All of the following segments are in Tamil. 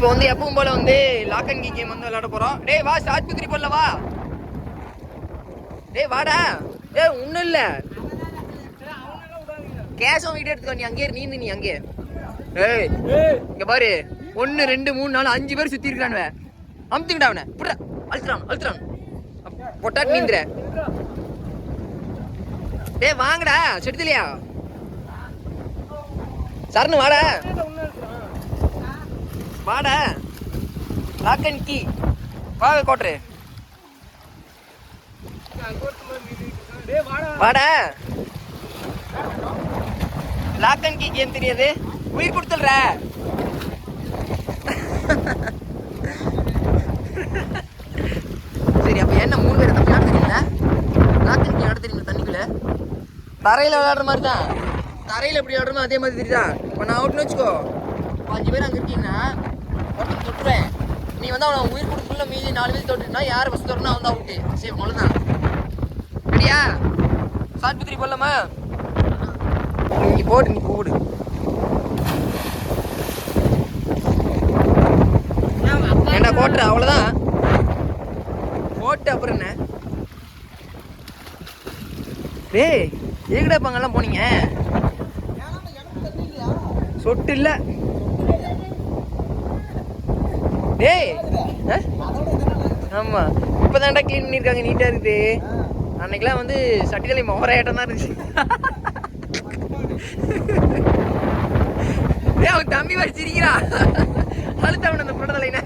இப்போ வந்து எப்பவும் போல வந்து லாக் அண்ட் கீ கேம் வந்து விளையாட போறோம். டேய் வா ஆஸ்பத்திரி போடல வா. டேய் வாடா. ஏ ஒண்ணும் இல்ல. கேஷும் வீடியோ எடுத்துக்கோ நீ அங்கேயே நீந்து நீ அங்கேயே ஏய் இங்க பாரு. ஒன்னு ரெண்டு மூணு நாலு அஞ்சு பேர் சுத்தி இருக்கானுவ அமுத்துக்கிட்ட அவனை. புட்றா அழுத்துறான் அழுத்துறான். பொட்டாட்டு நீந்துற. டேய் வாங்கடா செடுத்துலையா? சரணு வாடா. மாட லாக் அண்ட் கீ வாங்க கோட்ரு வாட. லாக் அண்ட் கீ கேம் தெரியாது. உயிர் கொடுத்துடுற. சரி அப்போ என்ன மூணு பேர் தப்பு தெரியல லாக் அண்ட் கீ ஆட தெரியுமா தண்ணிக்குள்ள? தரையில் விளையாடுற மாதிரி தான். தரையில் எப்படி விளையாடுறோமோ அதே மாதிரி தெரியுதா? இப்போ நான் அவுட்னு வச்சுக்கோ. அஞ்சு பேர் அங்கே இருக்கீங்கன்னா ஒருத்தன் தொட்டுருவேன் நீ வந்து அவனை உயிர் கொடுக்குள்ள மீதி நாலு பேர் தொட்டுனா யார் ஃபஸ்ட் தொடர்னா அவன் தான் அவுட்டு சரி அவ்வளோதான் ரெடியா சாத்பித்திரி போடலாமா நீ போடு நீ போடு. ஏண்டா போட்டுரு அவ்வளோதான் போட்டு அப்புறம் என்ன? டேய் எங்கடா பங்கெல்லாம் போனீங்க? சொட்டு இல்லை. டேய். ஆமாம் இப்போ இப்பதான்டா க்ளீன் பண்ணிருக்காங்க நீட்டா இருக்குது. அன்னைக்கெல்லாம் வந்து சட்டிதலை மொகராயிட்டம் தான் இருந்துச்சு. ஏ அவன் தம்பி வர சிரிக்கிறா. அழுத்தவன் அந்த புடதலைன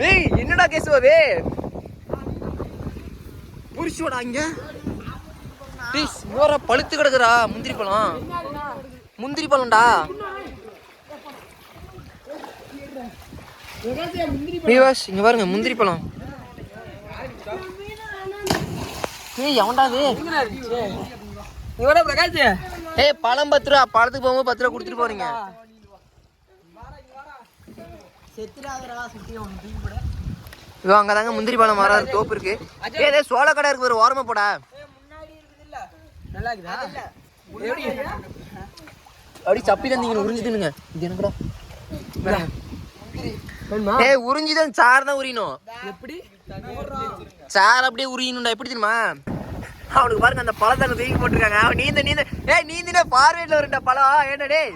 டேய் என்னடா கேஸ் அது? புரிச்சோடா இங்க. டேய் ஓர பழுத்து கிடக்குறா முந்திரி பழம். முந்திரி பழம்டா. விவாஸ் இங்க பாருங்க முந்திரி பழம். ஏய் எவன்டா அது இவட பிரகாஷ். ஏய் பழம் பத்து ரூபா பழத்துக்கு போகும்போது பத்து ரூபா கொடுத்துட்டு போறீங்க. இதோ அங்கதாங்க முந்திரி பழம் மரம் தோப்பு இருக்கு. ஏய் இதே சோள கடை இருக்கு ஒரு ஓரமா போடா. முன்னாடி இருக்குது இல்ல. நல்லா இருக்குதா? அப்படி சப்பி தந்தீங்க உறிஞ்சு தின்னுங்க. இது எனக்குடா. வேணுமா. ஏய் உறிஞ்சி தான் சார் தான் உரியணும். எப்படி? சார் அப்படியே உரியணும்டா. எப்படி தெரியுமா? அவனுக்கு பாருங்க அந்த பழத்தை தூக்கி போட்டிருக்காங்க. அவன் நீந்த நீந்த. ஏய் நீந்தின பார்வையில வருண்டா பழம். ஏண்டா டேய்.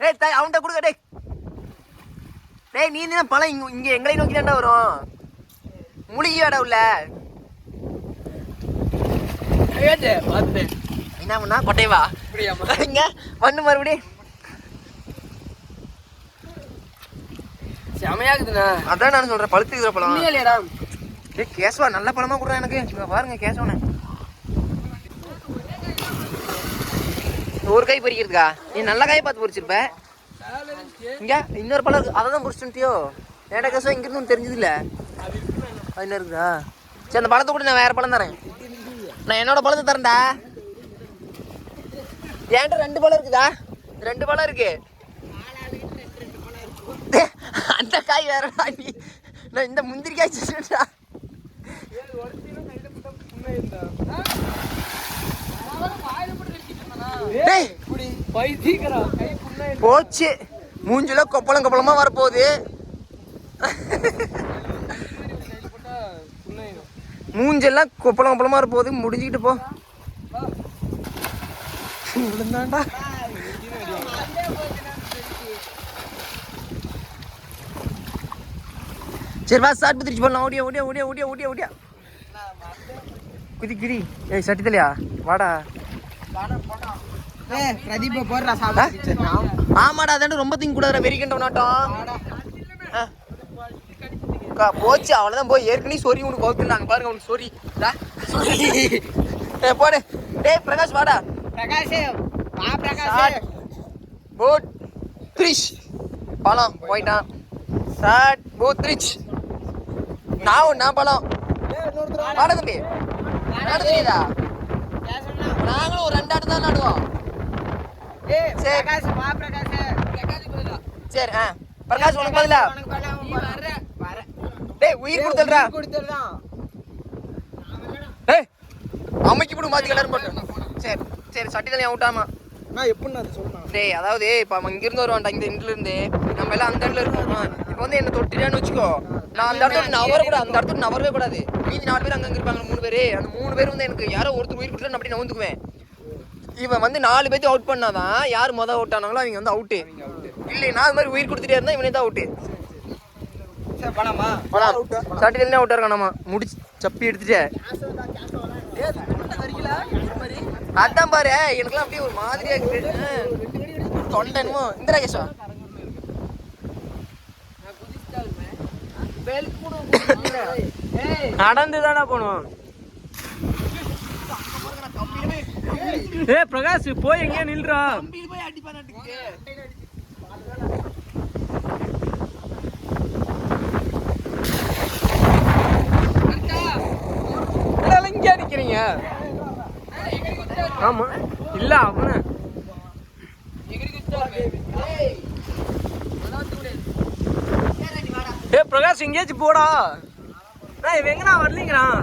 ஏய் தாய் அவன்கிட்ட கொடுங்க டேய். டேய் நீந்தின பழம் இங்க இங்க எங்களை நோக்கி தான்டா வரும். முழுகி வாடா உள்ள என்ன பண்ணா கொட்டைவா இங்க மண்ணு மறுபடியும். செமையாக்குதுண்ணா அதான் நான் சொல்றேன் பழுத்து இருக்கிற பழம். இல்லையாடா ஏய் கேசவா நல்ல பழமா கொடுறா எனக்கு. பாருங்க கேசவனை. ஒரு கை பறிக்கிறதுக்கா? நீ நல்ல காய் பார்த்து பறிச்சிருப்ப. இங்க இன்னொரு பழம் இருக்கு. அதை தான் பறிச்சுட்டியோ ஏடா கேசவா இங்க இருந்து தெரிஞ்சது இல்ல அது என்ன இருக்குதா? சரி அந்த பழத்தை கூட நான் வேற பழம் தரேன். நான் என்னோட பழத்தை தரேன்டா. என்கிட்ட ரெண்டு பழம் இருக்குதா? ரெண்டு பழம் இருக்கு. அந்த காய் வேறடா நீ நான் இந்த முந்திரி காய் சொல்லுடா போச்சு. மூஞ்சில கொப்பளம் கொப்பளமா வரப்போகுது. மூஞ்செல்லாம் கொப்பளம் கொப்பளமா வரப்போகுது. முடிஞ்சுக்கிட்டு போ. விழுந்தாண்டா சரி வா சாட் பத்திரிச்சு போடலாம் ஓடியா ஓடியா ஓடியா ஓடியா ஓடியா ஓடியா குதி ஏய் சட்டி தலையா வாடா பிரதீப போடுறா ஆமாடா அதாண்டு ரொம்ப திங்க கூடாதுடா வெறிக்கண்ட நாட்டம் போச்சு அவ்வளவுதான் போய் ஏற்கனவே சொறி உனக்கு வகுத்துனாங்க பாருங்க உனக்கு ஏய், போடு டேய் பிரகாஷ் வாடா பிரகாஷ் வா. பிரகாஷ். போட் த்ரிஷ். பழம் போயிட்டான் ஸ்டார்ட் போட் த்ரிஷ். நான் நான் பழம். வாடா தம்பி. நாடு தெரியுதா நாங்களும் ஒரு ரெண்டு ஆட்டு தான் நடுவோம் சரி. பிரகாஷ் வா பிரகாஷ். பிரகாஷ் சரி ஆ. பிரகாஷ் உனக்கு பதிலா? டேய் உயிர் கொடுத்துடுறா. கொடுத்துறதான் ஏய் அமைக்கி விடு மாத்தி கலர் போட்டு. சரி. சரி சட்டி தண்ணி அவுட்டாமா நான் எப்படின்னு அதை டேய் அதாவது இப்போ அவன் இங்கிருந்து வருவான்டா இந்த இருந்து. நம்ம எல்லாம் அந்த எண்ட்ல இருக்கோம் இப்போ வந்து என்ன தொட்டிட்டான்னு வச்சுக்கோ. நான் அந்த இடத்துல நவர கூட அந்த இடத்துல நவரவே கூடாது. மீதி நாலு பேர் அங்கங்க இருப்பாங்க மூணு பேர். அந்த மூணு பேர் வந்து எனக்கு யாரோ ஒருத்தர் உயிர் கொடுத்து அப்படி நவுந்துக்குவேன். இவன் வந்து நாலு பேர்த்தையும் அவுட் பண்ணாதான் யார் மொதல் அவுட் ஆனாங்களோ அவங்க வந்து அவுட்டு இல்லைன்னா அது மாதிரி உயிர் கொடுத்துட்டே இருந்தா இவனே தான் அவுட்டு சட்டிலே அவுட்டாக இருக்கானாமா முடிச்சு சப்பி எடுத்துட்டு அதான் பாரு எனக்குலாம் அப்படியே ஒரு மாதிரியா இருக்கு. ஆ. தொண்டை என்னமோ. இந்த ராகேஷா? நடந்து தானே போனோம் ஏ பிரகாஷ் போய் எங்கேயா நில்றா. இதெல்லாம் இங்கே அடிக்கிறீங்க ஆமா. இல்ல அவன. ஏ பிரகாஷ் எங்கேயாச்சும் போடா. ஏய், இவன் எங்கண்ணா வரலீங்கிறான்?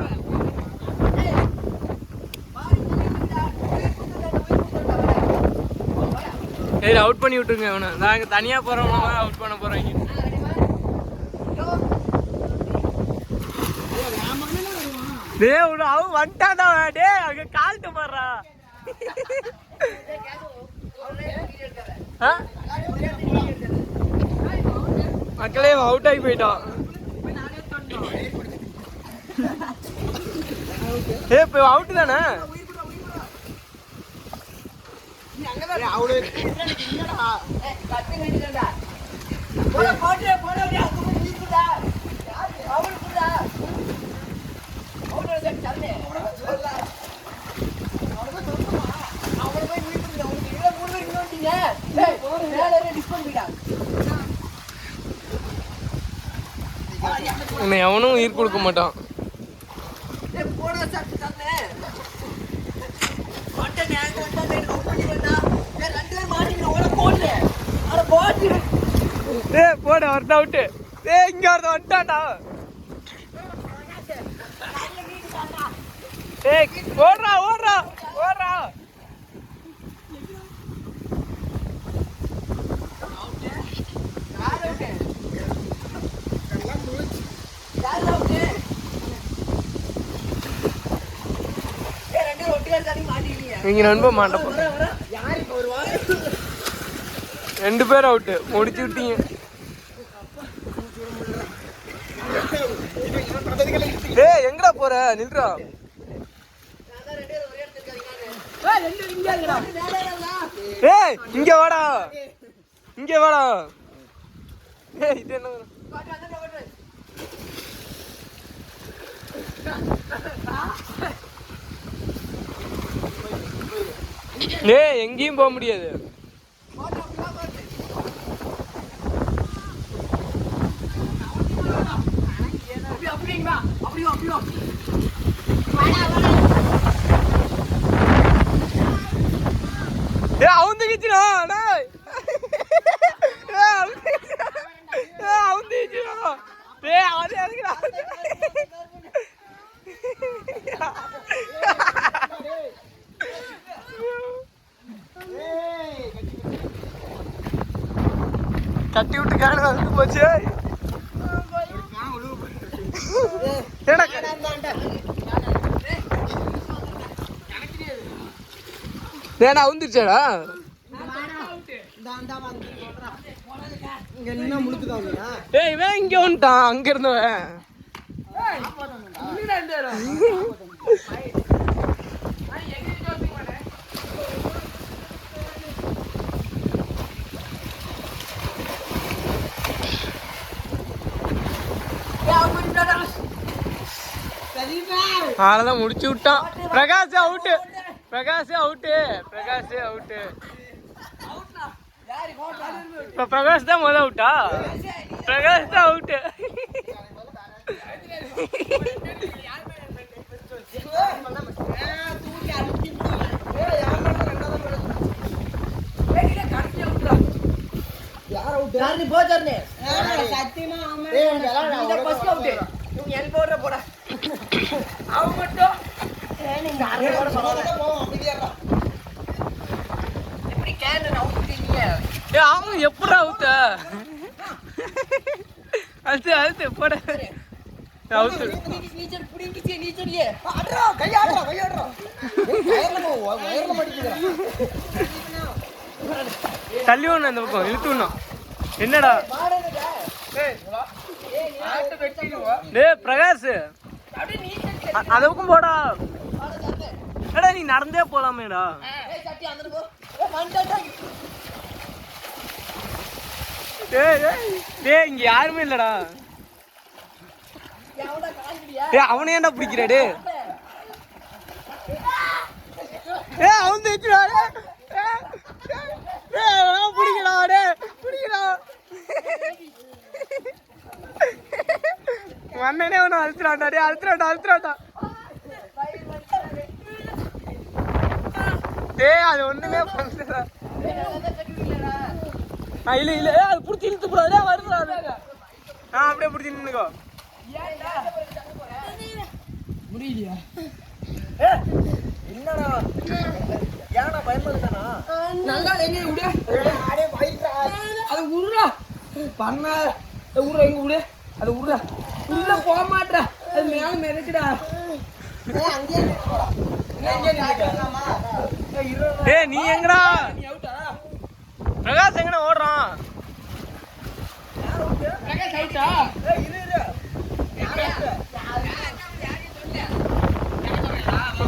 சரி அவுட் பண்ணி விட்டுருங்க அவனை நாங்க தனியா போறவங்க அவுட் பண்ண போறாங்க. டே அவன் வந்துட்டான்டா அவன். டேய் அங்க கால் மக்களே அவுட் ஆகி போயிட்டான். ஏ இப்போ அவுட் தானே? உன்னை எவனும் உயிர் கொடுக்க மாட்டான். போட ஒருத்த அவுட்டு டேய் இங்க ஒருத்த வந்துட்டான்டா. டேய் ஓடுறா ஓடுறா ஓடுறா. நீங்க நண்ப மாட்டப்போ. ரெண்டு பேர் அவுட்டு முடிச்சு விட்டீங்க. டேய் எங்கடா போற? நில்றா. ஏய் இங்க வாடா. இங்க வாடா. ஏய் இது என்ன? ஏ எங்கேயும் போக முடியாது. ஏய் அவுந்துக்கிச்சுடா டேய். ஏய் அவுந்துக்கிச்சுடா ஏய் அது எதுக்குடா கட்டி விட்டு காண வந்து போச்சு. ஏடா வந்துருச்சேடா ஏய் இவன் இங்க வந்துட்டான். அங்க இருந்தவன். அவ்வளோதான் முடிச்சு விட்டான் Prakash out Prakash out Prakash out இப்போ பிரகாஷ் தான் முதல் அவுட்டா பிரகாஷ் தான் அவுட்டு யாரு போச்சு சத்தியமா போடுற போட அவன் மட்டும் அவங்க எப்படா அவுத்த அழுத்து அழுத்து போட. அவுத்து நீச்சல் பிடிங்கிச்சு நீச்சல் ஆடுறா கையாடுறா கையாடுறா வயர்ல மாட்டிக்கிறான் தள்ளி அந்த பக்கம் இழுத்து என்னடா டே பிரகாஷ். அதுக்கும் போடா. எடா நீ நடந்தே போலாமேடா. டேய் இங்க யாருமே இல்லடா. ஏ அவனே ஏன்டா பிடிக்கிற டேய்? ஏ அவன் தேய்க்கிறா ஏ ஏய், ஏய், டேய் பிடிக்கடா பிடிக்கடா. அண்ணனே அவனை அழுத்துறான்டா. டேய் அழுத்துறான்டா அழுத்துறான்டா. டேய் அது ஒண்ணுமே பண்ணலடா. ஆ இல்ல இல்ல அது புடிச்சு இழுத்து போடா டேய் வருதுடா. ஆ அப்படியே புடிச்சு நின்னுக்கோ. முடியலையா? என்னடா? ஏன்டா பயன்படுத்தானா நல்லா எங்க விடு. அடே வயிறா அது உருடா. பண்ண உருடா எங்க விடு. அது உருடா. உள்ள போக மாட்டா அது மேல மிதக்குடா. டேய் நீ எங்கடா? பிரகாஷ் எங்கடா ஓடுறான்?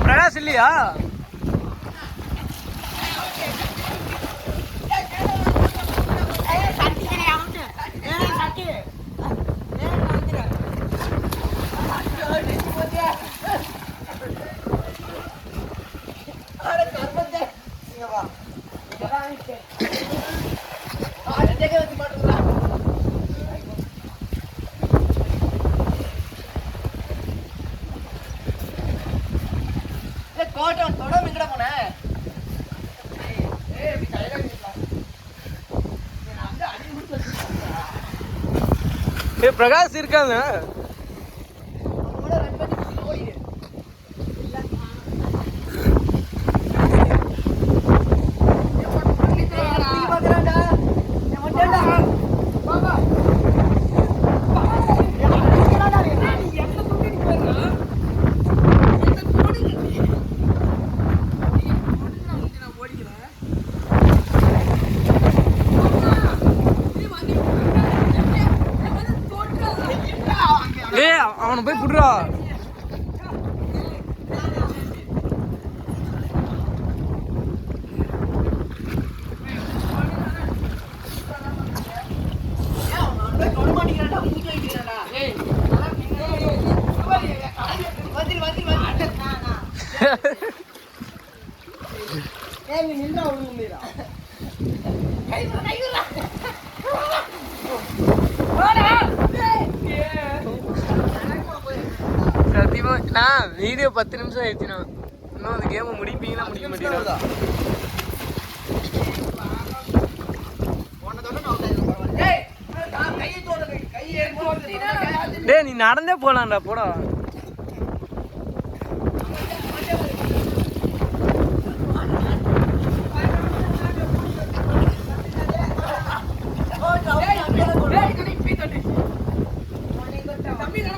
பிரகாஷ் இல்லையா? ஏ பிரகாஷ் இருக்காங்க. ஏய் அவனை போய் புடுறா. சத்தியமா நான் வீடியோ பத்து நிமிஷம் ஆயிடுச்சுண்ணா இன்னும் அந்த கேமை முடிப்பீங்களா முடிக்க மாட்டீங்களா? டேய் நீ நடந்தே போலாம்டா போடா.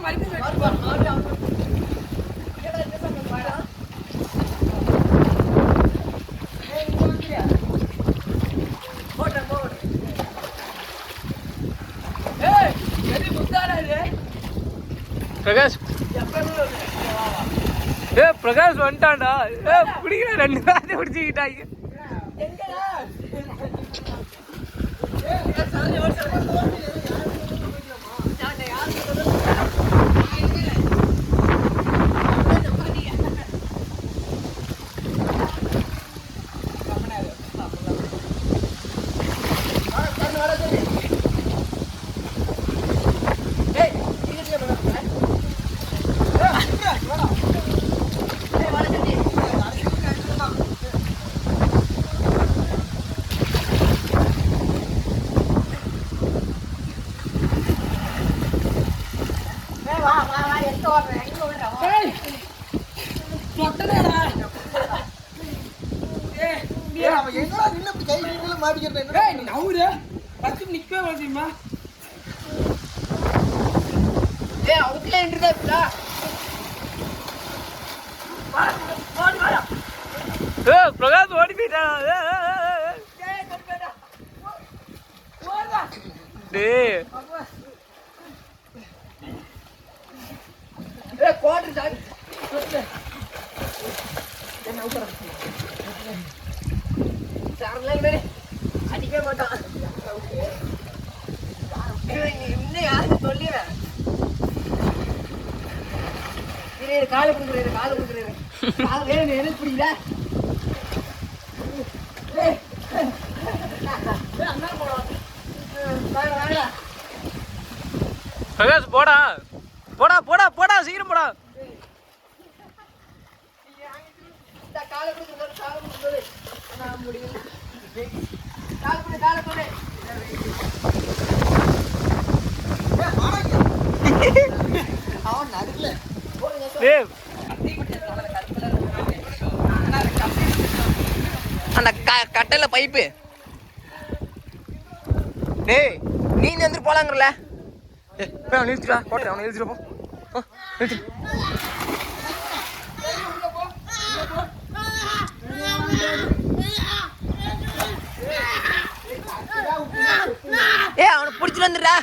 பிரகாஷ் ஏ பிரகாஷ் வந்துட்டான்டா. ஏ பிடிக்கல ரெண்டு பேரும் பிடிச்சிக்கிட்டாங்க எங்கடா? பிரகாஷ் ஓடி போயிட்டான் அடிக்க மாட்டான். இவன் இன்னும் யாரும் சொல்லிடுறேன் இரு காலை கொடுக்குறேன் காலை கொடுக்குறேன் காலை வேணும் எனக்கு பிடிக்கல. பிரகாஷ் போடா போடா போடா போடா சீக்கிரம் போடா இந்த காலை கொடுக்குறது, காலை கொடுக்குறது. நான் முடியல. காலை கொடு, காலை கொடு. அவன் நடுவுல. போடுங்க, அந்த க- பைப்பு. டேய் நீ வந்துட்டு போலாங்கறல. அவன் நிறுத்திடா கோட்டை அவனை நிறுத்திட்டு போ. நிறுத்தி ஏ அவனை பிடிச்சிட்டு வந்துடுறா.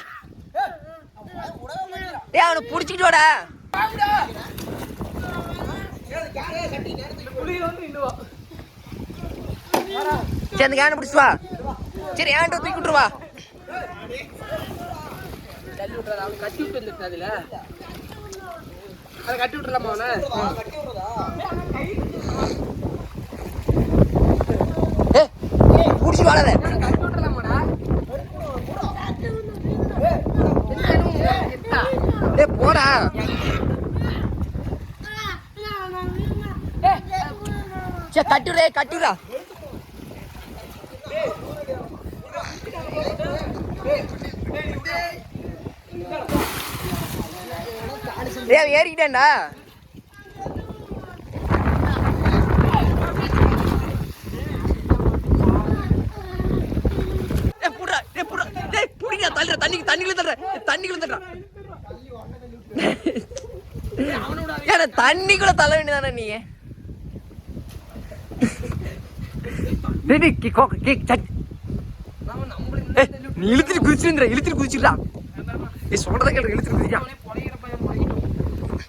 ஏ அவனை பிடிச்சிக்கிட்டு வாடா. சரி அந்த கேனை பிடிச்சிட்டு வா. சரி ஏன்ட்ட தூக்கி விட்டுருவா. தள்ளி விட்டுறா அவன் கட்டி விட்டு வந்துட்டு அதுல அதை கட்டி விட்டுலாமா அவனை ஏய் புடிச்சு வாடாத கட்டி விட்டுலாமாடா ஏய் போடா. சே கட்டுரே கட்டுரா ஏறிக்கிட்டேன்டா. தண்ணிக்கு தண்ணிக்குள்ள தள்ளுடா தண்ணிக்குள்ள தள்ளுடா தண்ணிக்குள்ள தள்ள வேண்டியதானே நீ? நீ இழுத்துட்டு குதிச்சிருந்தா இழுத்துட்டு குதிச்சிடா ஏய் சொல்றத கேளு இழுத்துட்டு குதிடா அவனே பொழையிற